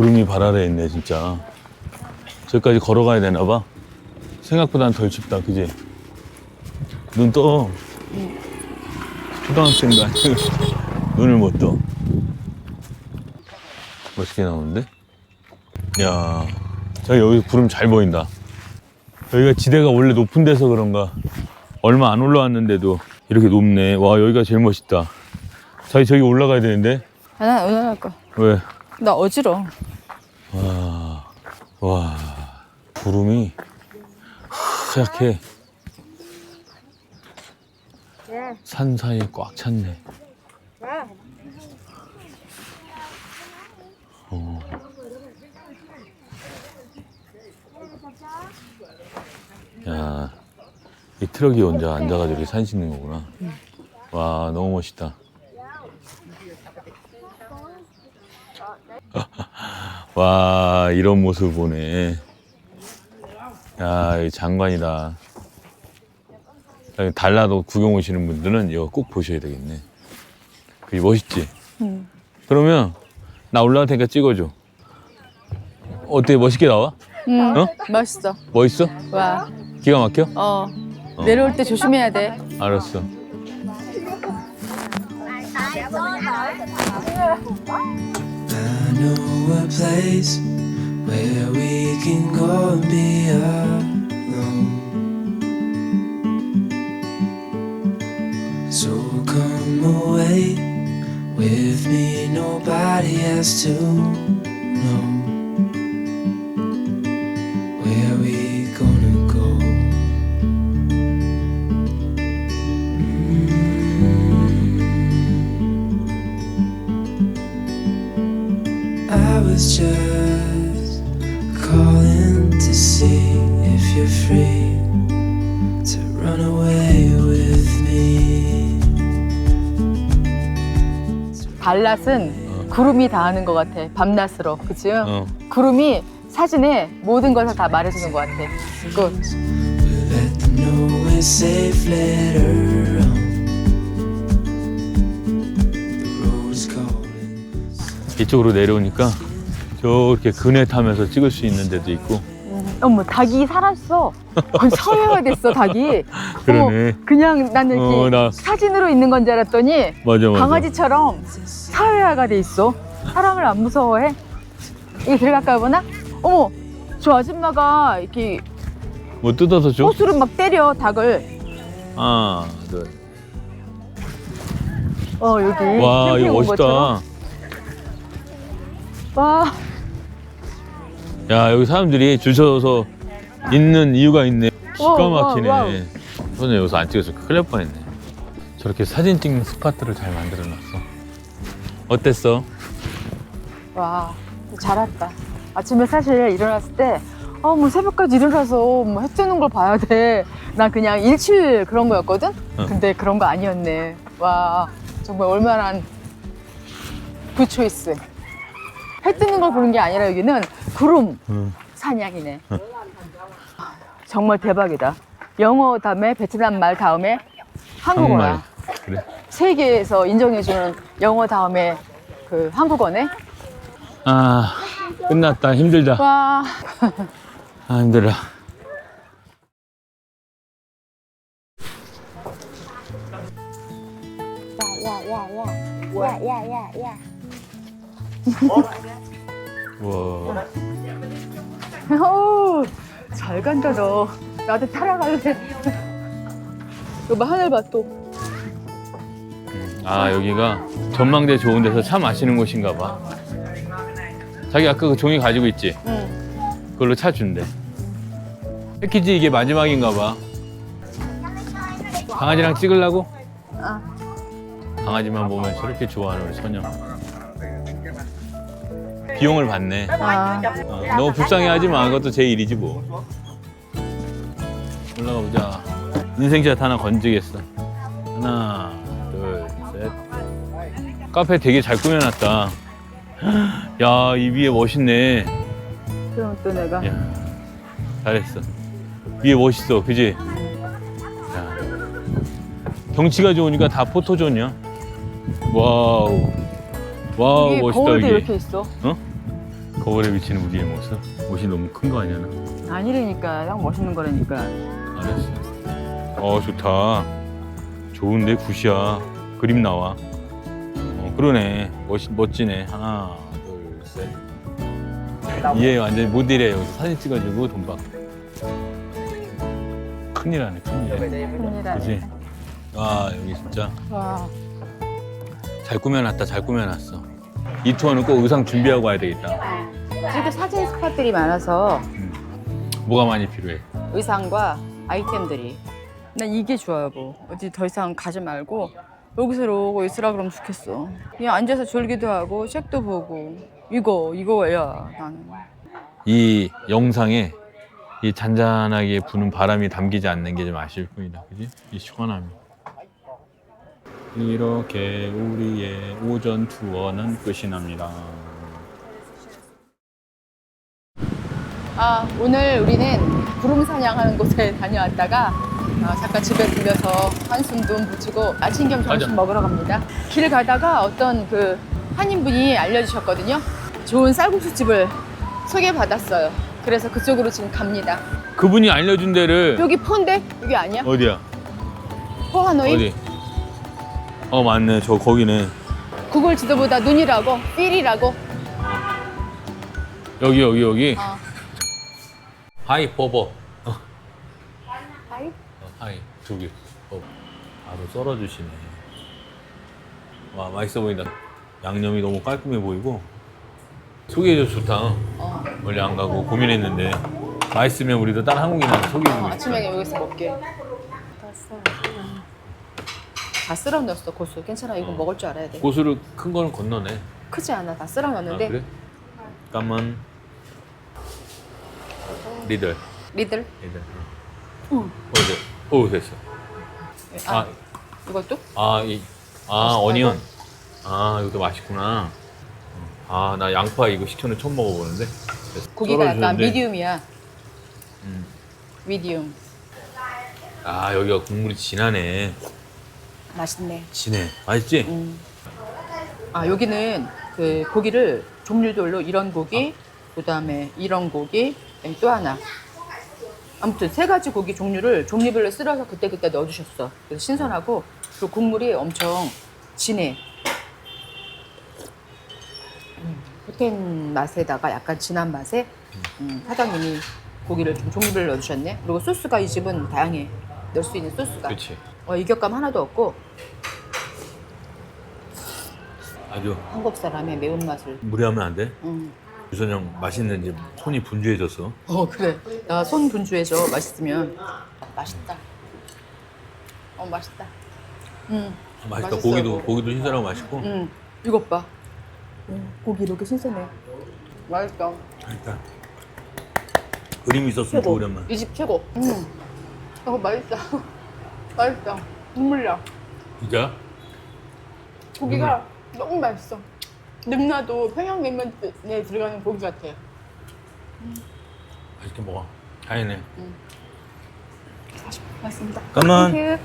구름이 발 아래에 있네 진짜. 저기까지 걸어가야 되나 봐? 생각보다는 덜 춥다 그지? 눈 떠. 초등학생도 아니고 눈을 못떠. 멋있게 나오는데? 야 저기 여기 구름 잘 보인다. 여기가 지대가 원래 높은 데서 그런가? 얼마 안 올라왔는데도 이렇게 높네. 와 여기가 제일 멋있다. 자기 저기 올라가야 되는데? 아, 나할 거. 왜? 나 어지러. 와, 와, 구름이 하얗게 산 사이에 꽉 찼네. 어. 야, 이 트럭이 혼자 앉아가지고 산 씻는 거구나. 와, 너무 멋있다. 와 이런 모습 보네 야 장관이다 여기 달라도 구경 오시는 분들은 이거 꼭 보셔야 되겠네 그게 멋있지 응. 그러면 나 올라갈 테니까 찍어줘 어때 멋있게 나와? 응. 어? 멋있어. 멋있어? 와. 기가 막혀? 어. 내려올 때 조심해야 돼. 알았어 I know a place where we can go and be alone. So come away with me, nobody has to know was just calling to see if you're free to run away with me. 발랏은 구름이 닿는 것 같아. 밤낮으로. 그치? 어. 구름이 사진에 모든 것을 다 말해주는 것 같아. 그 We'll let them know we're safe later on. The road's calling. 이쪽으로 내려오니까 저렇게 그네 타면서 찍을 수 있는 데도 있고 어머 닭이 살았어. 거의 사회화됐어 닭이. 그러네. 어머, 그냥 나는 이렇게 어, 나- 사진으로 있는 건 줄 알았더니 맞아 맞아 강아지처럼 사회화가 돼 있어. 사람을 안 무서워해. 이거 들어갈까 보나? 어머 저 아줌마가 이렇게 뭐 뜯어서 줘? 호수로 막 때려 닭을. 하나 둘어 여기. 와 캠핑 이거 온 것처럼. 멋있다. 와 야 여기 사람들이 줄 서서 있는 이유가 있네. 기가 와우, 와우, 막히네. 와우. 손에 여기서 안 찍어서 큰일 날 뻔했네. 저렇게 사진 찍는 스팟들을 잘 만들어놨어. 어땠어? 와, 잘 왔다. 아침에 사실 일어났을 때, 아, 뭐 새벽까지 일어나서 뭐 해 뜨는 걸 봐야 돼. 난 그냥 일출 그런 거였거든? 어. 근데 그런 거 아니었네. 와, 정말 얼마나 굿 초이스. 해 뜨는 걸 보는 게 아니라 여기는 구름 응. 사냥이네. 정말 대박이다. 영어 다음에 베트남 말 다음에 한국어야. 그래. 세계에서 인정해주는 영어 다음에 그 한국어네. 아 끝났다 힘들다. 와, 아 힘들어. 와. 어우, 잘 간다 너. 나도 따라갈래. 이거 봐 하늘 봐 또. 아 여기가 전망대 좋은 데서 차 마시는 곳인가 봐. 자기 아까 그 종이 가지고 있지? 응. 그걸로 차 준대. 패키지 이게 마지막인가 봐. 강아지랑 찍으려고? 아. 강아지만 보면 저렇게 좋아하는 우리 소녀. 비용을 받네. 아, 어, 너무 불쌍해하지 마. 그것도 제 일이지 뭐. 올라가 보자. 인생샷 하나 건지겠어. 하나, 둘, 셋. 카페 되게 잘 꾸며놨다. 야, 이 위에 멋있네. 그럼 또 내가 야. 잘했어. 위에 멋있어, 그지? 야. 경치가 좋으니까 다 포토존이야. 와우. 와우, 이게 멋있다, 거울도 여기. 이렇게 있어. 거울에 비치는 우리의 모습. 옷이 너무 큰 거 아니야, 나? 아니라니까. 딱 멋있는 거라니까. 알았어. 어, 좋다. 좋은데, 굿이야. 그림 나와. 어, 그러네. 멋, 멋지네. 하나, 둘, 셋. 얘 완전 모델이에요. 여기서 사진 찍어주고 돈 받고. 큰일 하네, 큰일. 그지? 아, 여기 진짜 와. 잘 꾸며놨다, 잘 꾸며놨어. 이 투어는 꼭 의상 준비하고 와야 되겠다. 이렇게 사진 스팟들이 많아서 뭐가 많이 필요해? 의상과 아이템들이. 난 이게 좋아요, 뭐. 어디 더 이상 가지 말고 여기서 이러고 있으라 그러면 좋겠어. 그냥 앉아서 졸기도 하고 책도 보고 이거 이거야 나는. 이 영상에 이 잔잔하게 부는 바람이 담기지 않는 게 좀 아쉬울 뿐이다. 그지? 이 시원함이. 이렇게 우리의 오전 투어는 끝이 납니다. 아 오늘 우리는 구름 사냥하는 곳에 다녀왔다가 아, 잠깐 집에 들려서 한숨 좀 붙이고 아침 겸 점심 가자. 먹으러 갑니다. 길 가다가 어떤 그 한인분이 알려주셨거든요. 좋은 쌀국수 집을 소개받았어요. 그래서 그쪽으로 지금 갑니다. 그분이 알려준 데를 여기 폰데 여기 아니야? 어디야? 포하노이? 어디? 어 맞네. 저 거기네. 구글 지도보다 눈이라고 필이라고. 여기 여기 여기. 어. 하이 버버. 어, 하이? 어, 하이 두 개. 버버. 바로 썰어주시네. 와 맛있어 보인다. 양념이 너무 깔끔해 보이고 소개해줘 좋다. 어. 원래 안 가고 고민했는데 맛있으면 우리도 다른 한국인한테 어, 소개해주고 아침에 싶다. 여기서 먹게. 다 쓸어 넣었어 고수. 괜찮아 이거 어. 먹을 줄 알아야 돼. 고수를 큰 거는 건너네. 크지 않아 다 쓸어 아, 넣었는데 그래? 까만 리들 리들. 리들. 응. 어, 네. 오 됐어. 아, 아, 이것도? 아, 이, 아? 어니언. 아, 이것도 맛있구나. 아, 나 양파 이거 식초는 처음 먹어보는데. 고기가 약간 썰어주는데. 미디움이야. 음. 미디움. 아, 여기가 국물이 진하네. 맛있네. 진해. 맛있지? 음. 아 여기는 그 고기를 종류별로 이런 고기, 그 다음에 이런 고기, 그다음에 또 하나. 아무튼 세 가지 고기 종류를 종류별로 쓸어서 그때 그때 넣어주셨어. 그래서 신선하고 그리고 국물이 엄청 진해. 음, 호텐 맛에다가 약간 진한 맛에 음, 사장님이 고기를 좀 종류별로 넣어주셨네. 그리고 소스가 이 집은 다양해. 넣을 수 있는 소스가. 그렇지. 어, 이격감 하나도 없고 아주 한국 사람의 매운맛을. 무리하면 안 돼. 음. 유선형 맛있는지 손이 분주해졌어. 어 그래. 나 손 분주해져 맛있으면. 맛있다. 어 맛있다. 음. 맛있다. 맛있어. 고기도 고기도 신선하고 맛있고. 음. 이것 봐. 음, 고기 이렇게 신선해. 맛있다. 맛있다. 그림이 있었으면 좋으련만. 이 집 최고. 음. 어 맛있다. 맛있다. 눈물 나. 진짜? 고기가 너무 맛있어. 냄나도 평양냉면에 들어가는 고기 같아. 맛있게 먹어. 다행이네. 맛있습니다. 잠깐만. 땡큐.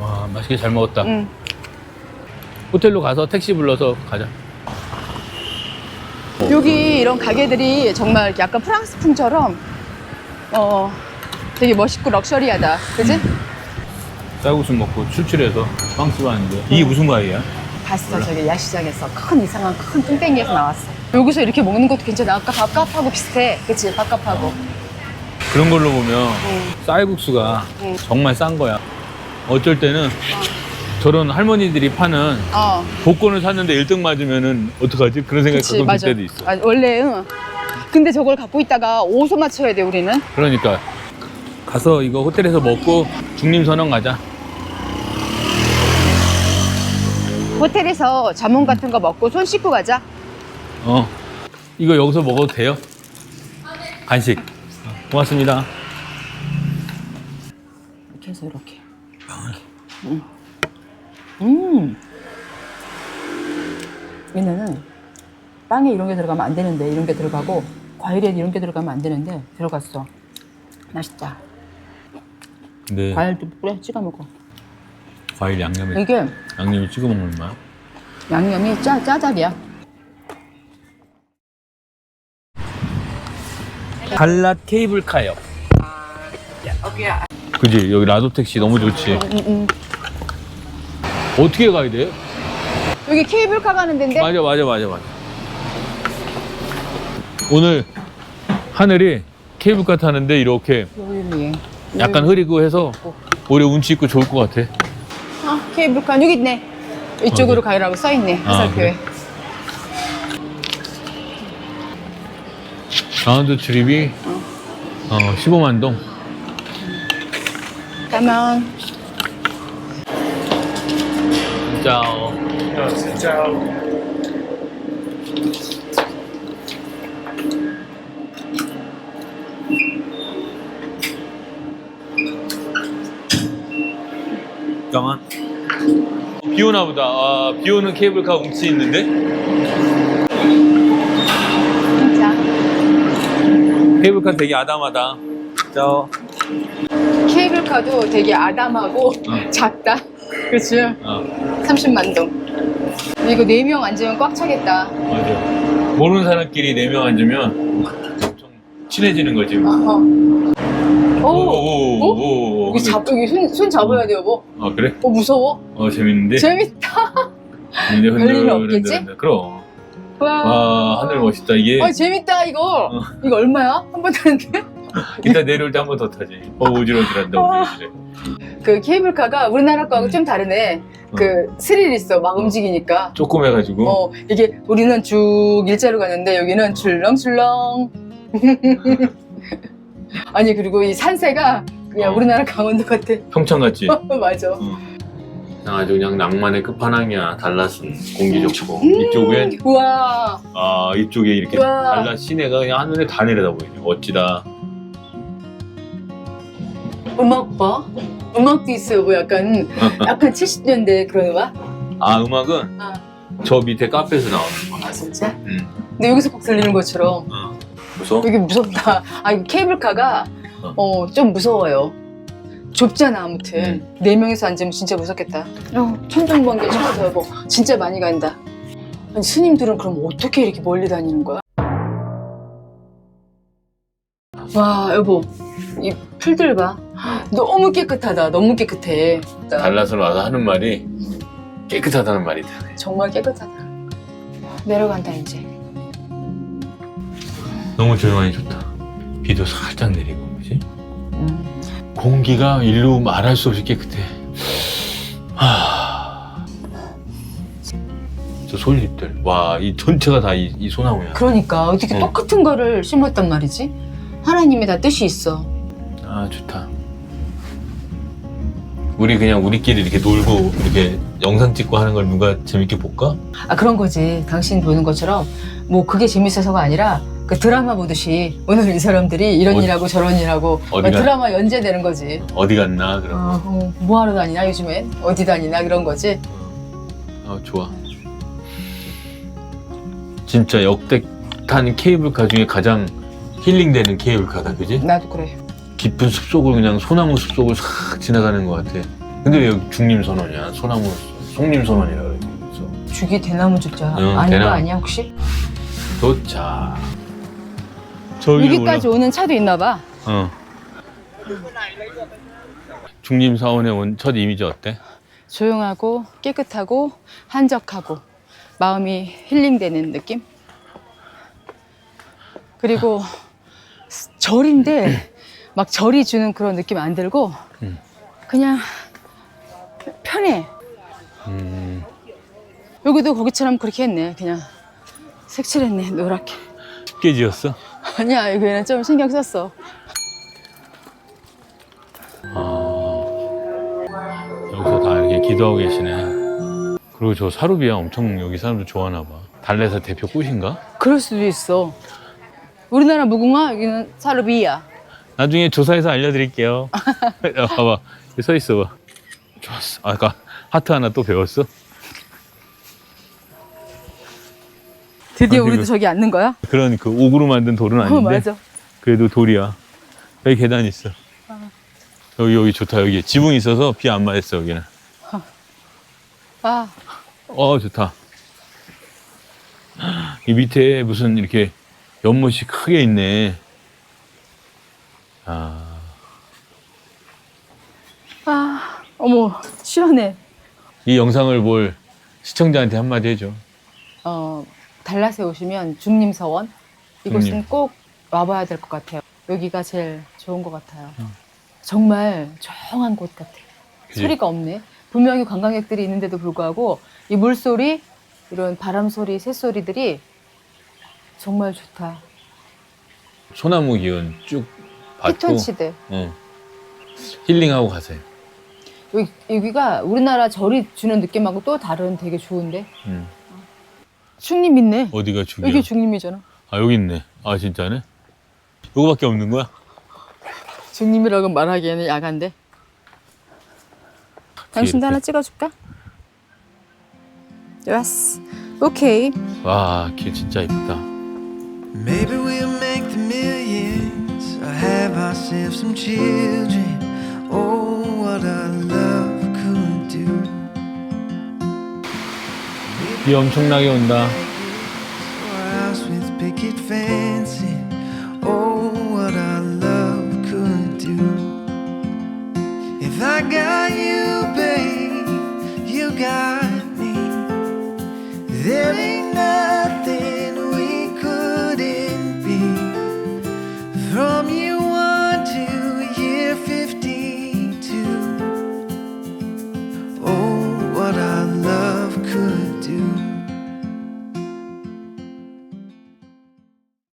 와 맛있게 잘 먹었다. 음. 호텔로 가서 택시 불러서 가자. 여기 이런 가게들이 정말 약간 프랑스 풍처럼 어 되게 멋있고 럭셔리하다. 그지? 쌀국수 먹고 출출해서 빵집 왔는데 이게 무슨 과일이야? 봤어 저기 야시장에서 큰 이상한 큰 뚱땡이에서 나왔어. 여기서 이렇게 먹는 것도 괜찮아. 아까 밥값하고 비슷해. 그치? 밥값하고. 그런 걸로 보면 응. 쌀국수가 응. 정말 싼 거야. 어쩔 때는 저런 할머니들이 파는 어. 복권을 샀는데 1등 맞으면은 어떡하지? 그런 생각 그치 가끔 들 맞아. 때도 있어. 아, 원래 응. 근데 저걸 갖고 있다가 오소 맞춰야 돼 우리는. 그러니까 가서 이거 호텔에서 먹고 중림선언 가자. 호텔에서 자몽 같은 거 먹고 손 씻고 가자. 어. 이거 여기서 먹어도 돼요? 간식. 고맙습니다. 이렇게 해서 이렇게. 음. 음. 얘네는 빵에 이런 게 들어가면 안 되는데 이런 게 들어가고 과일에 이런 게 들어가면 안 되는데 들어갔어. 맛있다. 근데 과일도 뿌려 찍어 먹어. 과일 양념에 이게 양념에 찍어 먹는 거야? 양념이 짜 짜잘이야. 달랏 케이블카요. 여기야. 그지 여기 라도 택시 너무 좋지. 음, 음. 어떻게 가야 돼? 여기 케이블카 가는 데인데. 맞아 맞아 맞아 맞아. 오늘 하늘이 케이블카 타는데 이렇게 약간 흐리고 해서 오래 운치 있고 좋을 것 같아. 아 케이블카 여기 있네. 이쪽으로 어디? 가라고 써 있네 아, 화살표에. 라운드 트립이 어, 15만 동. 가면 진짜 잠깐만. 비 오나 보다. 아, 비 오는 케이블카 운치 있는데? 자 케이블카 되게 아담하다. 자, 케이블카도 되게 아담하고 어. 작다. 그치? 어, 30만 동. 이거 4명 앉으면 꽉 차겠다. 맞아. 모르는 사람끼리 네명 앉으면 엄청 친해지는 거지. 뭐. 어. 오! 오, 오, 오. 여기 잡, 여기 손, 손 잡아야 돼, 여보. 아, 그래? 어, 무서워. 어, 재밌는데? 재밌다. 이제 별일 흔들, 없겠지? 흔들. 그럼. 와. 와, 하늘 멋있다. 이게 아, 재밌다, 이거. 어. 이거 얼마야? 한 번 타는데? 이따 내려올 때 한 번 더 타지. 어, 오지러지란다, 아. 오지러지래. 그 케이블카가 우리나라 거하고 좀 다르네. 그 스릴 있어, 막 움직이니까. 조금 해가지고. 어, 이게 우리는 쭉 일자로 가는데 여기는 출렁출렁. 아니, 그리고 이 산세가 그냥 어. 우리나라 강원도 같아. 평창 같지? 맞아. 아주 그냥 낭만의 끝판왕이야. 달랏은 공기 좋고. 음. 이쪽엔, 우와. 아, 이쪽에 이렇게 우와. 달랏 시내가 그냥 한눈에 다 내려다 보이네. 멋지다. 음악 봐. 음악도 있어요. 뭐 약간, 약간 70년대 그런 음악? 아, 음악은 아, 저 밑에 카페에서 나오는 거야. 아 진짜? 음. 근데 여기서 꼭 들리는 것처럼 어. 무서워? 되게 무섭다. 아, 이 케이블카가 어. 어, 좀 무서워요. 좁잖아, 아무튼. 네 명이서 앉으면 진짜 무섭겠다. 어, 천정번개 쳐서 여보. 진짜 많이 간다. 아니, 스님들은 그럼 어떻게 이렇게 멀리 다니는 거야? 와, 여보. 이 풀들 봐. 너무 깨끗하다. 너무 깨끗해. 달랏을 와서 하는 말이 깨끗하다는 말이다. 정말 깨끗하다. 내려간다, 이제. 너무 조용하니 좋다. 비도 살짝 내리고, 그지? 음. 공기가 일로 말할 수 없이 깨끗해. 하... 저 솔잎들. 와, 이 전체가 다 이 소나무야. 그러니까 어떻게 어. 똑같은 거를 심었단 말이지? 하나님의 다 뜻이 있어. 아, 좋다. 우리 그냥 우리끼리 이렇게 놀고 이렇게 영상 찍고 하는 걸 누가 재밌게 볼까? 아 그런 거지. 당신 보는 것처럼 뭐 그게 재밌어서가 아니라 그 드라마 보듯이 오늘 이 사람들이 이런 어디- 일하고 저런 일하고 어디가- 드라마 연재되는 거지. 어디 갔나 그런 거. 어, 어, 뭐 하러 다니나 요즘엔 어디 다니나 그런 거지. 아, 좋아. 진짜 역대 탄 케이블카 중에 가장 힐링되는 케이블카다, 그지? 나도 그래. 깊은 숲속을 그냥 소나무 숲속을 싹 지나가는 것 같아. 근데 왜 여기 중림선원이야? 소나무, 송림선원이라 그래. 그래서 죽이 대나무 죽자. 응, 아닌 대나무. 거 아니야 혹시? 도착. 저기 여기까지 오는 차도 있나 봐. 어. 중림사원에 온 첫 이미지 어때? 조용하고 깨끗하고 한적하고 마음이 힐링되는 느낌? 그리고 절인데 막 절이 주는 그런 느낌 안 들고 음. 그냥 편해. 음, 여기도 거기처럼 그렇게 했네. 그냥 색칠했네. 노랗게. 쉽게 지었어? 아니야 여기는 좀 신경 썼어. 아, 여기서 다 이렇게 기도하고 계시네. 그리고 저 사루비아 엄청 여기 사람들 좋아하나 봐. 달래사 대표 꽃인가? 그럴 수도 있어. 우리나라 무궁화 여기는 사르비야. 나중에 조사해서 알려드릴게요. 야, 봐봐. 여기 서 있어 봐. 좋았어. 아까 하트 하나 또 배웠어? 드디어 우리도 그- 저기 앉는 거야? 그런 그 옥으로 만든 돌은 아닌데 어 맞아. 그래도 돌이야. 여기 계단 있어. 여기 여기 좋다 여기 지붕 있어서 비 안 맞았어 여기는. 아, 어 좋다. 이 밑에 무슨 이렇게 연못이 크게 있네. 아, 아, 어머, 시원해. 이 영상을 볼 시청자한테 한마디 해줘. 어, 달랏에 오시면 중림 서원 이곳은 중림. 꼭 와봐야 될 것 같아요. 여기가 제일 좋은 것 같아요. 정말 조용한 곳 같아요. 그지? 소리가 없네. 분명히 관광객들이 있는데도 불구하고 이 물소리, 이런 바람 소리, 새 소리들이 정말 좋다. 소나무 기운 쭉 받고 피톤치드. 어, 힐링하고 가세요. 여기, 여기가 우리나라 절이 주는 느낌하고 또 다른 되게 좋은데. 음. 중림 있네. 어디가 죽이야? 여기 중림이잖아. 아 여기 있네. 아 진짜네? 요거밖에 없는 거야? 중림이라고 말하기에는 야간데. 당신도 하나. 찍어줄까? 좋았어. 오케이. 와, 길 진짜 이쁘다. Maybe we'll make the millions or have ourselves some children. Oh, 비 엄청나게 온다.